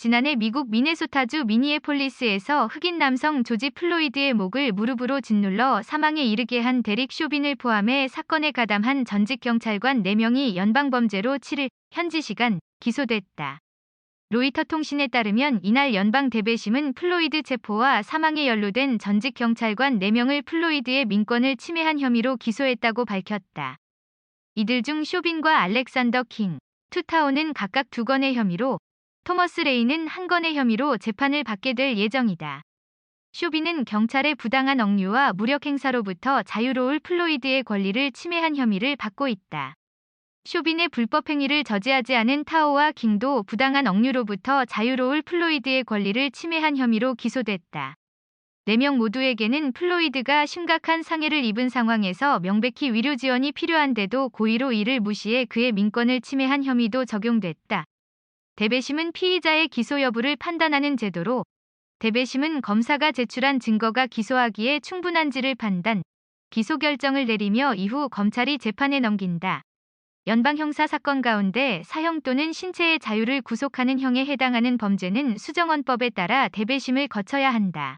지난해 미국 미네소타주 미니애폴리스에서 흑인 남성 조지 플로이드의 목을 무릎으로 짓눌러 사망에 이르게 한 데릭 쇼빈을 포함해 사건에 가담한 전직 경찰관 4명이 연방범죄로 7일 현지 시간 기소됐다. 로이터 통신에 따르면 이날 연방 대배심은 플로이드 체포와 사망에 연루된 전직 경찰관 4명을 플로이드의 민권을 침해한 혐의로 기소했다고 밝혔다. 이들 중 쇼빈과 알렉산더 킹, 투타오는 각각 두 건의 혐의로 토머스 레이는 한 건의 혐의로 재판을 받게 될 예정이다. 쇼비는 경찰의 부당한 억류와 무력 행사로부터 자유로울 플로이드의 권리를 침해한 혐의를 받고 있다. 쇼빈의 불법 행위를 저지하지 않은 타오와 킹도 부당한 억류로부터 자유로울 플로이드의 권리를 침해한 혐의로 기소됐다. 4명 모두에게는 플로이드가 심각한 상해를 입은 상황에서 명백히 위료 지원이 필요한데도 고의로 이를 무시해 그의 민권을 침해한 혐의도 적용됐다. 대배심은 피의자의 기소 여부를 판단하는 제도로 대배심은 검사가 제출한 증거가 기소하기에 충분한지를 판단, 기소 결정을 내리며 이후 검찰이 재판에 넘긴다. 연방 형사 사건 가운데 사형 또는 신체의 자유를 구속하는 형에 해당하는 범죄는 수정헌법에 따라 대배심을 거쳐야 한다.